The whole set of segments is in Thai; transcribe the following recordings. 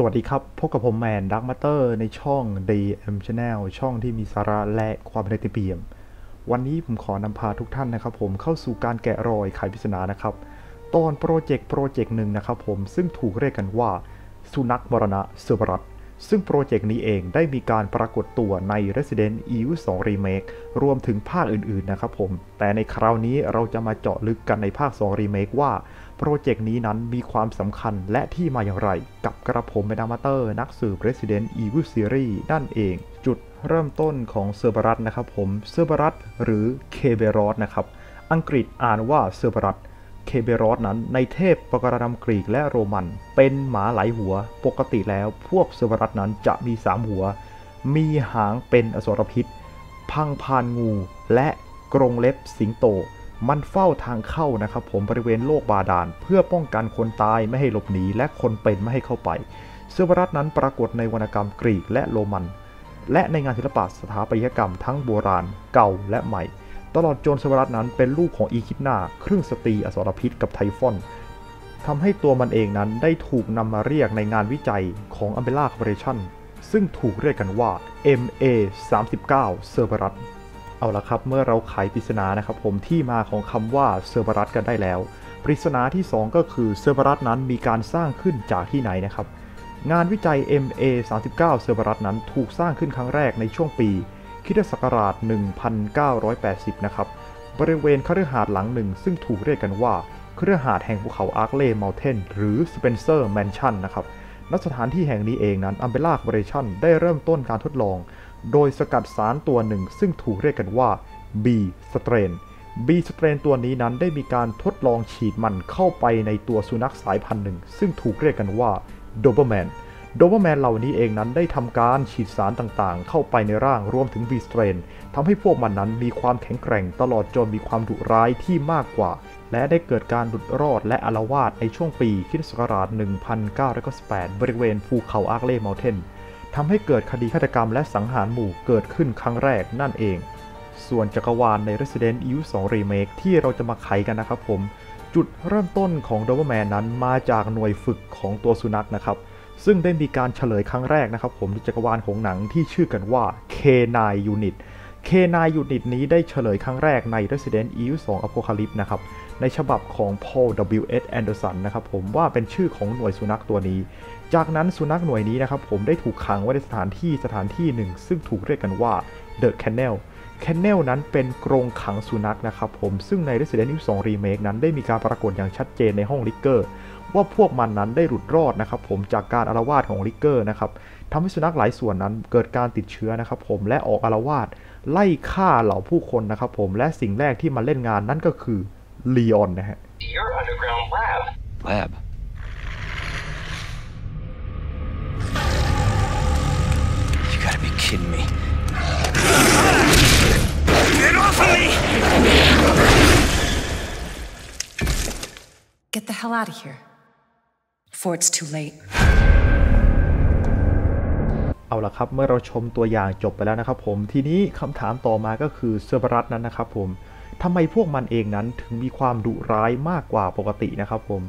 สวัสดีครับ พบกับผมแมนดักมาเตอร์ในช่อง DM Channel ช่องที่มีสาระและความเป็นเปียม วันนี้ผมขอนำพาทุกท่านนะครับ ผมเข้าสู่การแกะรอยไขปริศนานะครับ ตอนโปรเจกต์โปรเจกต์หนึ่งนะครับผมซึ่งถูกเรียกกันว่า สุนัขมรณะเซอร์บรัตซึ่งโปรเจกต์นี้เองได้มีการปรากฏตัวใน Resident Evil 2 Remake รวมถึงภาคอื่นๆนะครับผม แต่ในคราวนี้เราจะมาเจาะลึกกันในภาค 2 Remake ว่า โปรเจกต์นี้นั้นมีความสำคัญและที่มาอย่างไร กับกระผมเมดามาเตอร์ นักสืบ Resident Evil Series นั่นเอง จุดเริ่มต้นของเซอร์บรัตนะครับผมเซอร์บรัตหรือเคเบรอสนะครับ อังกฤษอ่านว่าเซอร์บรัตเคเบรอสนั้นในเทพปกรณำกรีกและโรมัน เป็นหมาหลายหัว ปกติแล้วพวกเซอร์บรัสนั้นจะมี 3 หัว มีหางเป็นอสรพิษ พังพานงู และกรงเล็บสิงโต มันเฝ้าทางเข้านะครับผมบริเวณโลกบาดาล เพื่อป้องกันคนตายไม่ให้หลบหนีและคนเป็นไม่ให้เข้าไปเซอร์บรัสนั้นปรากฏในวรรณกรรมกรีกและโรมัน และในงานศิลปะสถาปัตยกรรมทั้งโบราณ เก่าและใหม่ ตลอดจนเซวรัตนั้นเป็นลูกของอีคิปนาครึ่งสตรีอสรพิษกับไทฟอนทำให้ตัวมันเองนั้นได้ถูกนำมาเรียกในงานวิจัยของ Umbrella Corporation ซึ่งถูกเรียกกันว่า MA 39 เซอร์บรัต เอาละครับเมื่อเราไขปริศนานะครับผมที่มาของคำว่าเซอร์บรัตกันได้แล้ว ปริศนาที่ 2 ก็คือเซอร์บรัตนั้นมีการสร้างขึ้นจากที่ไหนนะครับ งานวิจัย MA 39เซอร์บรัตนั้นถูกสร้างขึ้นครั้งแรกในช่วงปีคริสตศักราช 1980 นะครับ บริเวณคฤหาสน์หลังหนึ่ง ซึ่งถูกเรียกกันว่าคฤหาสน์แห่งภูเขาอาร์คเลย์มัลเทนหรือสเปนเซอร์แมนชั่นนะครับณสถานที่แห่งนี้เองนั้นอัมเบล่าคอร์ปอเรชั่นได้เริ่มต้นการทดลอง โดยสกัดสารตัวหนึ่งซึ่งถูกเรียกกันว่า B สเตรน B สเตรนตัวนี้นั้นได้มีการทดลองฉีดมันเข้าไปในตัวสุนัขสายพันธุ์หนึ่ง ซึ่งถูกเรียกกันว่าโดเบอร์แมนโดเบอร์แมนเหล่านี้เองนั้นได้ทำการฉีดสารต่างๆ เข้าไปในร่างรวมถึง B สเตรนทำให้พวกมันนั้นมีความแข็งแกร่งตลอดจนมีความดุร้ายที่มากกว่า และได้เกิดการหลุดรอดและอาละวาดในช่วงปีคริสตศักราช1998บริเวณภูเขาอาร์เล่มัลเทน ทำให้เกิดคดีฆาตกรรมและสังหารหมู่เกิดขึ้นครั้งแรกนั่นเอง ส่วนจักรวาลใน Resident Evil 2 Remake ที่เราจะมาไขกันนะครับผม จุดเริ่มต้นของโดเบอร์แมนนั้นมาจากหน่วยฝึกของตัวสุนัขนะครับ ซึ่งได้มีการเฉลยครั้งแรกนะครับผมในจักรวาลของหนังที่ชื่อกันว่า K9 Unit K9 Unit นี้ได้เฉลยครั้งแรกใน Resident Evil 2 Apocalypse นะครับ ในฉบับของ Paul W.S. Anderson นะครับผมว่าเป็นชื่อของหน่วยสุนัขตัวนี้ จากนั้นสุนัขหน่วยนี้นะครับผมได้ถูกขังไว้ในสถานที่สถานที่หนึ่ง ซึ่งถูกเรียกกันว่า The Kennel แคนเนลนั้นเป็นกรงขังสุนัขนะครับผมซึ่งใน Resident Evil 2 Remake นั้นได้มีการปรากฏอย่างชัดเจนในห้องลิกเกอร์ ว่าพวกมันนั้นได้หลุดรอดนะครับผมจากการอารวาสของลิกเกอร์นะครับทำให้สุนัขหลายส่วนนั้นเกิดการติดเชื้อนะครับผมและออกอารวาสไล่ฆ่าเหล่าผู้คนนะครับผมและสิ่งแรกที่มาเล่นงานนั่นก็คือลีออนนะฮะ Your underground lab. Lab. Kidding me. Get off of me! Get the hell out of here. Before it's too late. เอาละครับเมื่อเราชมตัวอย่างจบไปแล้วนะครับผมทีนี้คำถามต่อมาก็คือเซอร์บรัสนั้นนะครับผมทำไมพวกมันเองนั้นถึงมีความดุร้ายมากกว่าปกตินะครับผม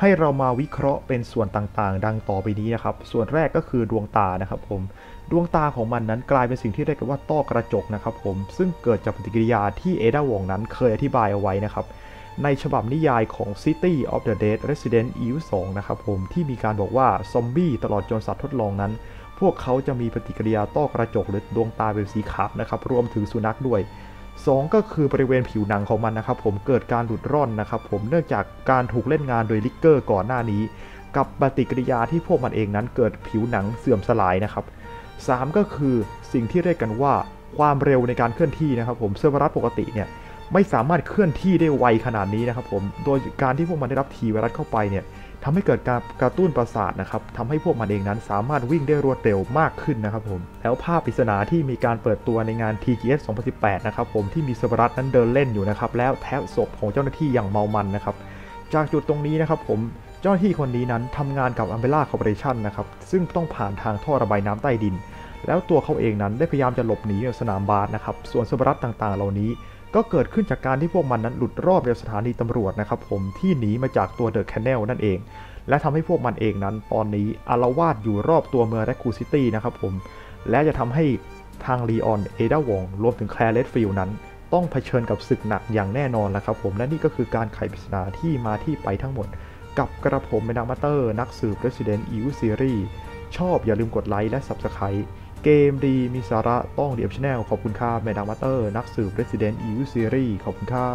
ให้เรามาวิเคราะห์เป็นส่วนต่างๆ ดังต่อไปนี้นะครับ ส่วนแรกก็คือดวงตานะครับผม ดวงตาของมันนั้นกลายเป็นสิ่งที่เรียกว่าต้อกระจกนะครับผม ซึ่งเกิดจากปฏิกิริยาที่เอดาวองนั้นเคยอธิบายเอาไว้นะครับ ในฉบับนิยายของ City of the Dead Resident Evil 2 นะครับผม ที่มีการบอกว่าซอมบี้ตลอดจนสัตว์ทดลองนั้น พวกเขาจะมีปฏิกิริยาต้อกระจกหรือดวงตาเป็นสีขาวนะครับ รวมถึงสุนัขด้วย 2 ก็คือบริเวณผิวหนังของมันนะครับผมเกิดการหลุดร่อนนะครับผมเนื่องจากการถูกเล่นงานโดยลิกเกอร์ก่อนหน้านี้ กับปฏิกิริยาที่พวกมันเองนั้นเกิดผิวหนังเสื่อมสลายนะครับ 3 ก็คือสิ่งที่เรียกกันว่าความเร็วในการเคลื่อนที่นะครับผมเซอร์วรัสปกติเนี่ยไม่สามารถเคลื่อนที่ได้ไวขนาดนี้นะครับผมโดยการที่พวกมันได้รับทีไวรัสเข้าไปเนี่ย ทำให้เกิดการกระตุ้นประสาทนะครับทำให้พวกมันเองนั้นสามารถวิ่งได้รวดเร็วมากขึ้นนะครับผม แล้วภาพปริศนาที่มีการเปิดตัวในงาน TGS 2018 นะครับผมที่มีเซอร์วรัตนั้นเดินเล่นอยู่นะครับ แล้วแทบศพของเจ้าหน้าที่อย่างเมามันนะครับ จากจุดตรงนี้นะครับผมเจ้าหน้าที่คนนี้นั้นทำงานกับ Umbrella Corporation นะครับซึ่งต้องผ่านทางท่อระบายน้ำใต้ดิน แล้วตัวเขาเองนั้นได้พยายามจะหลบหนีจากสนามบาสนะครับ ส่วนสมรัตต่างๆ เหล่านี้ ก็เกิดขึ้นจากการที่พวกมันนั้นหลุดรอดจากสถานีตำรวจนะครับผมที่หนีมาจากตัวเดอะแคนเนลนั่นเอง และทำให้พวกมันเองนั้น ตอนนี้อารวาสอยู่รอบตัวเมืองแรคคูซิตี้นะครับผม และจะทำให้ทางลีออนเอดาวองรวมถึงแคลเลดฟิลนั้น ต้องเผชิญกับศึกหนักอย่างแน่นอนแล้วครับผมและนี่ก็คือการไขปริศนาที่มาที่ไปทั้งหมด กับกระผมเป็นนักมาเตอร์ นักสืบ Resident Evil Series ชอบอย่าลืมกดไลค์และ Subscribe เกมดีมีสาระต้องเดีอัพชแนลขอบคุณค่าแมดดังมาเตอร์ นักสืบ Resident Evil Series ขอบคุณค่า